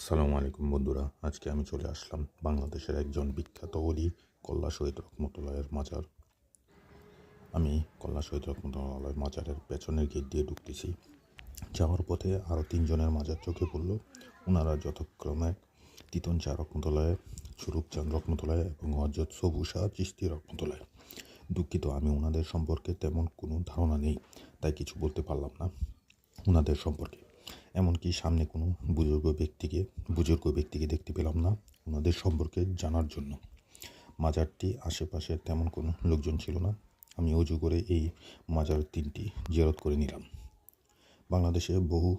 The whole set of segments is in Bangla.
আসসালামু আলাইকুম বন্ধুরা, আজকে আমি চলে আসলাম বাংলাদেশের একজন বিখ্যাত অলি, কল্লা শহীদ রহমতুল্লাহের মাজার। আমি কল্লা শহীদ রহমতুল্লাহের মাজারের পেছনের গেট দিয়ে ঢুকতেছি। যাওয়ার পথে আরও তিনজনের মাজার চোখে পড়ল। ওনারা যথাক্রমে তিতন চা রহমতুল্লাহ, সুরুপ চাঁদ রহমতুল্লাহ এবং হজরত সবু শাহ চিস্তি রহমতুল্লাহ। দুঃখিত, আমি ওনাদের সম্পর্কে তেমন কোনো ধারণা নেই, তাই কিছু বলতে পারলাম না। ওনাদের সম্পর্কে। এমনকি সামনে কোনো বুজুর্গ ব্যক্তিকে বুজুর্গ ব্যক্তিকে দেখতে পেলাম না ওনাদের সম্পর্কে জানার জন্য। মাজারটি আশেপাশে তেমন কোনো লোকজন ছিল না। আমি অজু করে এই মাজার তিনটি জিয়ারত করে নিলাম। বাংলাদেশে বহু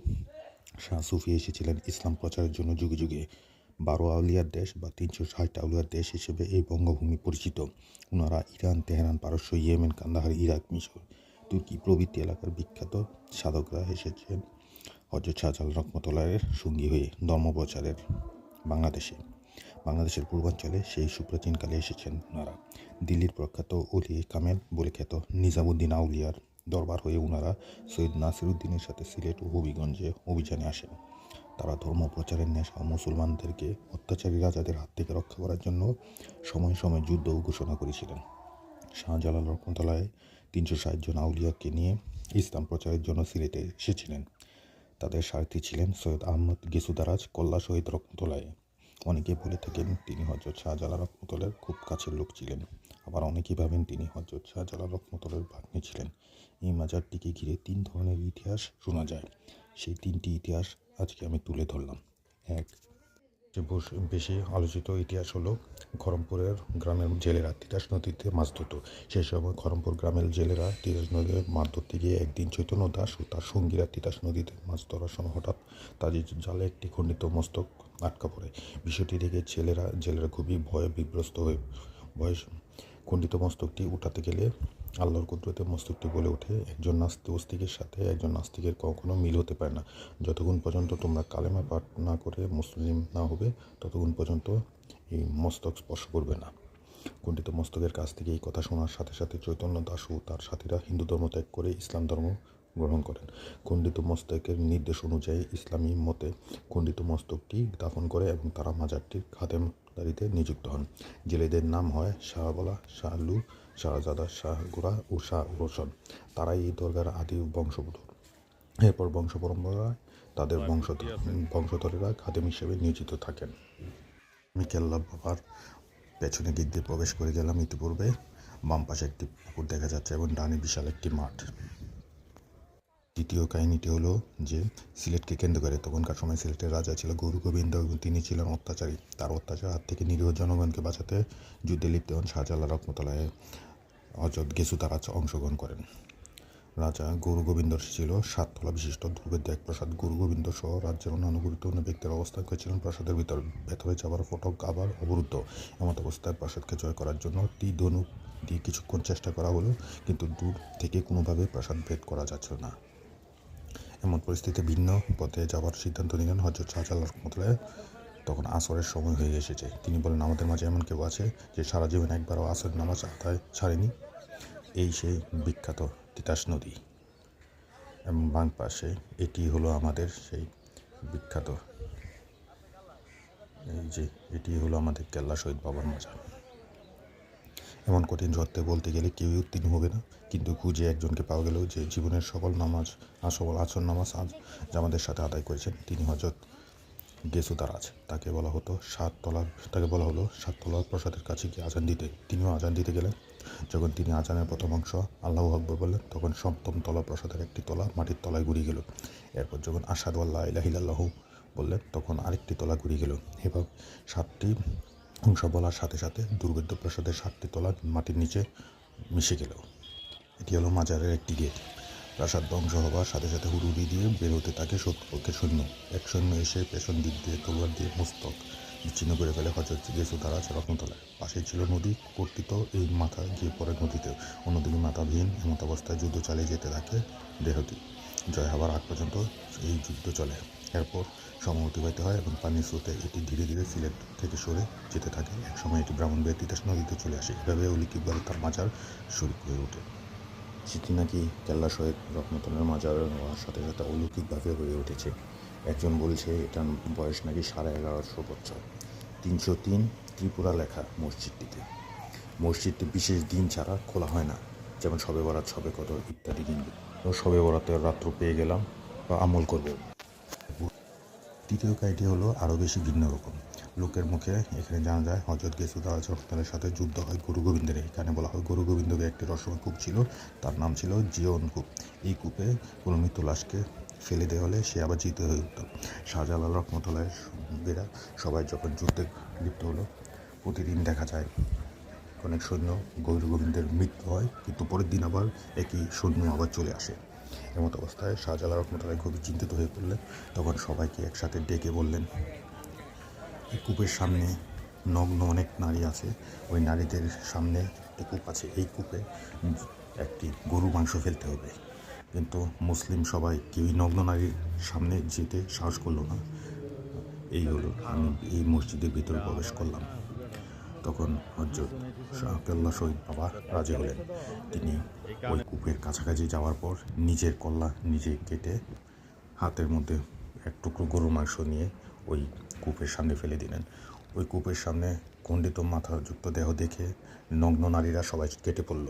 শাহ সুফি এসেছিলেন ইসলাম প্রচারের জন্য যুগে যুগে। বারো আউলিয়ার দেশ বা তিনশো ষাট আউলিয়ার দেশ হিসেবে এই বঙ্গভূমি পরিচিত। ওনারা ইরান, তেহরান, পারস্য, ইয়েমেন, কান্দাহার, ইরাক, মিশর, তুর্কি প্রভৃতি এলাকার বিখ্যাত সাধকরা এসেছেন। হজরত শাহজালাল রহমতুল্লাহের সঙ্গী হয়ে ধর্ম প্রচারের বাংলাদেশে, বাংলাদেশের পূর্বাঞ্চলে সেই সুপ্রাচীনকালে এসেছেন ওনারা দিল্লির প্রখ্যাত অলি কামেল বলে খ্যাত নিজামুদ্দিন আউলিয়ার দরবার হয়ে ওনারা সৈয়দ নাসিরুদ্দিনের সাথে সিলেট ও হবিগঞ্জে অভিযানে আসেন। তারা ধর্ম প্রচারের নেশা মুসলমানদেরকে অত্যাচারী রাজাদের হাত থেকে রক্ষা করার জন্য সময় সময় যুদ্ধ ঘোষণা করেছিলেন। শাহজালাল রহমতুল্লাহ তিনশো জন আউলিয়াকে নিয়ে ইসলাম প্রচারের জন্য সিলেটে এসেছিলেন। তাদের সারথি ছিলেন সৈয়দ আহমদ গেসুদারাজ, কল্লা শহীদ রত্নতলায় অনেকে বলে থাকেন তিনি হজরত শাহজালা রক্তলের খুব কাছের লোক ছিলেন। আবার অনেকেই ভাবেন তিনি হজরত শাহজালা রক্তলের ভাগ্নে ছিলেন। এই মাজারটিকে ঘিরে তিন ধরনের ইতিহাস শোনা যায়। সেই তিনটি ইতিহাস আজকে আমি তুলে ধরলাম। এক বেশি আলোচিত ইতিহাস হলো খড়মপুরের গ্রামের জেলেরা তিতাস নদীতে মাছ ধরত। সেই সময় খড়মপুর গ্রামের জেলেরা তিতাস নদীতে মাছ ধরতে গিয়ে একদিন চৈতন্য দাস ও তার সঙ্গীরা তিতাস নদীতে মাছ ধরার সময় হঠাৎ তাদের জালে একটি খণ্ডিত মস্তক আটকা পড়ে। বিষয়টি দেখে ছেলেরা জেলেরা খুবই ভয়ে বিভ্রস্ত হয়ে ভয়ে খণ্ডিত মস্তকটি উঠাতে গেলে আল্লাহর কুদরতে মস্তকটি বলে ওঠে, একজন নাস্তিকের সাথে একজন নাস্তিকের কখনো মিল হতে পারে না। যতক্ষণ পর্যন্ত তোমরা কালেমা পাঠ না করে মুসলিম না হবে, ততক্ষণ পর্যন্ত এই মস্তক স্পর্শ করবে না। কুণ্ঠিত মস্তকের কাছ থেকে এই কথা শোনার সাথে সাথে চৈতন্য দাস তার সাথীরা হিন্দু ধর্ম ত্যাগ করে ইসলাম ধর্ম গ্রহণ করেন। খণ্ডিত মস্তকের নির্দেশ অনুযায়ী ইসলামী মতে খণ্ডিত মস্তকটি দাফন করে এবং তারা মাজারটির খাদেমদারিতে নিযুক্ত হন। জেলেদের নাম হয় শাহবলা শাহলু শাহজাদা শাহ গোড়া ও শাহ রোশন তারাই এই দরগার আদি বংশধর এরপর বংশ পরম্পরায় তাদের বংশধর বংশধরেরা খাদেম হিসেবে নিয়োজিত থাকেন। আমি কেল্লা বাবার পেছনে গিয়ে দিয়ে প্রবেশ করে গেলাম ইতিপূর্বে। বাম পাশে একটি পুকুর দেখা যাচ্ছে এবং ডানে বিশাল একটি মাঠ। দ্বিতীয় কাহিনীটি হলো যে সিলেটকে কেন্দ্র করে তখনকার সময় সিলেটের রাজা ছিল গৌর গোবিন্দ এবং তিনি ছিলেন অত্যাচারী। তার অত্যাচার, হাত থেকে নিরীহ জনগণকে বাঁচাতে যুদ্ধে লিপ্ত হন শাহজালাল হজরত গেসু তারা অংশগ্রহণ করেন। রাজা গুরু গোবিন্দ ছিল সাততলা বিশিষ্ট দুর্ভেদ্য এক প্রাসাদ গুরু গোবিন্দ সহ রাজ্যের অন্যান্য গুরুত্বপূর্ণ ব্যক্তির অবস্থান করেছিলেন প্রাসাদের ভিতর। ভেতরে যাওয়ার ফটক আবার অবরুদ্ধ। এমত অবস্থায় প্রাসাদকে জয় করার জন্য তীর ধনুক দিয়ে কিছুক্ষণ চেষ্টা করা হলো, কিন্তু দূর থেকে কোনোভাবে প্রাসাদ ভেদ করা যাচ্ছিল না। এমন পরিস্থিতিতে ভিন্ন পথে যাওয়ার সিদ্ধান্ত নিলেন হজরত শাহজালাল রহমতুল্লাহ। তখন আসরের সময় হয়ে এসেছে। তিনি বলেন, আমাদের মাঝে এমন কেউ আছে যে সারা জীবন একবারও আসরের নামাজ আদায় ছাড়েনি। এই সেই বিখ্যাত তিতাস নদী। এবং বাম পাশে এটি হলো আমাদের সেই বিখ্যাত এই যে এটি হলো আমাদের কেল্লা শহীদ বাবার মাজার। এমন কঠিন সত্ত্বে বলতে গেলে কেউই উত্তীর্ণ হবে না। কিন্তু খুঁজে একজনকে পাওয়া গেল যে জীবনের সকল নামাজ আর সকল আচর নামাজ আজ জামাদের সাথে আদায় করেছেন, তিনি হজরত গেসুদারাজ তাকে বলা হতো সাত সাততলার তাকে বলা হলো সাততলার প্রসাদের কাছে গিয়ে আজান দিতে। তিনিও আজান দিতে গেলেন। যখন তিনি আজানের প্রথম অংশ আল্লাহ আকবর বললেন, তখন সপ্তম তলা প্রসাদের একটি তলা মাটির তলায় ঘুরিয়ে গেল। এরপর যখন আসাদু আল্লাহ ইলাহিল্লাহু বললেন, তখন আরেকটি তলা ঘুরিয়ে গেল। এবার সাতটি অংশ বলার সাথে সাথে দুর্ভেদ্য প্রসাদের সাতটি তলা মাটির নিচে মিশে গেল। এটি হলো মাজারের একটি গেট। প্রাসাদ ধ্বংস হওয়ার সাথে সাথে হুড়ুড়ি দিয়ে বের হতে থাকে শত্রুপক্ষের সৈন্য। এক সৈন্য এসে পেছন দিক দিয়ে তলোয়ার দিয়ে মস্তক বিচ্ছিন্ন করে ফেলে হজরত গেসু তারা রত্নতলায় পাশে ছিল নদী, কর্তৃত এই মাথা গিয়ে পড়ে নদীতে। অন্যদিকে মাথাবিহীন এমত অবস্থায় যুদ্ধ চালিয়ে যেতে থাকে দেহতি জয় হবার আগ পর্যন্ত এই যুদ্ধ চলে। এরপর সময় অতিবাহিত হয়, এবং পানির স্রোতে এটি ধীরে ধীরে সিলেট থেকে সরে যেতে থাকে। একসময় এটি ব্রাহ্মণবাড়িয়া তিতাস নদীতে চলে আসে। এভাবে অলিকিকভাবে তার মাজার শুরু হয়ে ওঠে। সেটি নাকি কেল্লা শহীদ রত্নতলের মাজার হওয়ার সাথে সাথে অলৌকিকভাবে হয়ে উঠেছে। একজন বলছে এটার বয়স নাকি সাড়ে এগারোশো বছর। তিনশো তিন ত্রিপুরা লেখা মসজিদটিতে। মসজিদটি বিশেষ দিন ছাড়া খোলা হয় না, যেমন সবে বরাত সবে কদর ইত্যাদি দিন। সবে বরাতের রাত্র পেয়ে গেলাম বা আমল করব। তৃতীয় কাহিটি হলো আরও বেশি ভিন্ন রকম। লোকের মুখে এখানে জানা যায় হজরত গেসুদা আজমের সাথে যুদ্ধ হয় গুরু গোবিন্দের এখানে বলা হয় গুরু গোবিন্দকে একটি রসময় কূপ ছিল, তার নাম ছিল জিয়ন কূপ। এই কূপে কোনো মৃত্যু লাশকে ফেলে দেওয়া হলে সে আবার জিতে হয়ে উঠত। শাহজালাল রহমতুল্লাহের সঙ্গীরা সবাই যখন যুদ্ধে লিপ্ত হলো, প্রতিদিন দেখা যায় অনেক সৈন্য গৌর গোবিন্দের মৃত্যু হয়, কিন্তু পরের দিন আবার একই সৈন্য আবার চলে আসে। এমত অবস্থায় শাহজালাল রহমতুল্লাহ খুবই চিন্তিত হয়ে পড়লেন। তখন সবাইকে একসাথে ডেকে বললেন কূপের সামনে নগ্ন অনেক নারী আছে। ওই নারীদের সামনে একটি কূপ আছে। এই কূপে একটি গরু মাংস ফেলতে হবে। কিন্তু মুসলিম সবাই কেউই নগ্ন নারীর সামনে যেতে সাহস করল না। এই হলো আমি এই মসজিদের ভিতরে প্রবেশ করলাম। তখন হজরত শাহকাল্লা শহীদ বাবা রাজি হলেন। তিনি ওই কূপের কাছাকাছি যাওয়ার পর নিজের কল্লা নিজে কেটে হাতের মধ্যে এক টুকরো গরু মাংস নিয়ে ওই কূপের সামনে ফেলে দিলেন। ওই কূপের সামনে খণ্ডিত মাথাযুক্ত দেহ দেখে নগ্ন নারীরা সবাই কেটে পড়ল।